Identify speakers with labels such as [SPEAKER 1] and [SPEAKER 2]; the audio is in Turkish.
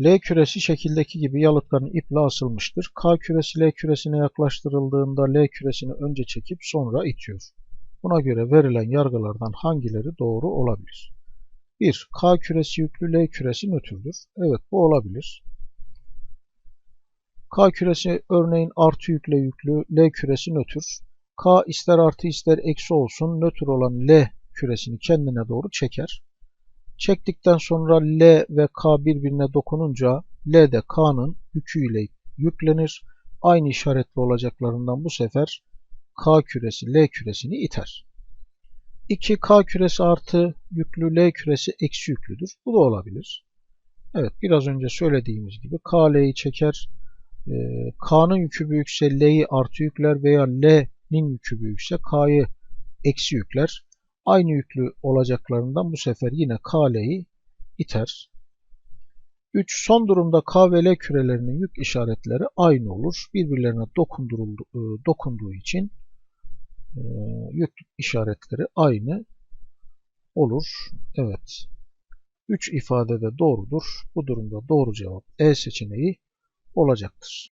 [SPEAKER 1] L küresi şekildeki gibi yalıtkanın iple asılmıştır. K küresi L küresine yaklaştırıldığında L küresini önce çekip sonra itiyor. Buna göre verilen yargılardan hangileri doğru olabilir? 1. K küresi yüklü L küresi nötrdür. Evet bu olabilir. K küresi örneğin artı yükle yüklü L küresi nötr. K ister artı ister eksi olsun nötr olan L küresini kendine doğru çeker. Çektikten sonra L ve K birbirine dokununca L de K'nın yüküyle yüklenir. Aynı işaretli olacaklarından bu sefer K küresi L küresini iter. 2 K küresi artı yüklü L küresi eksi yüklüdür. Bu da olabilir. Evet biraz önce söylediğimiz gibi K L'yi çeker. Ee, K'nın yükü büyükse L'yi artı yükler veya L'nin yükü büyükse K'yı eksi yükler. Aynı yüklü olacaklarından bu sefer yine K L'yi iter. 3. Son durumda K ve L kürelerinin yük işaretleri aynı olur. Birbirlerine e, dokunduğu için e, yük işaretleri aynı olur. Evet. 3 ifade de doğrudur. Bu durumda doğru cevap E seçeneği olacaktır.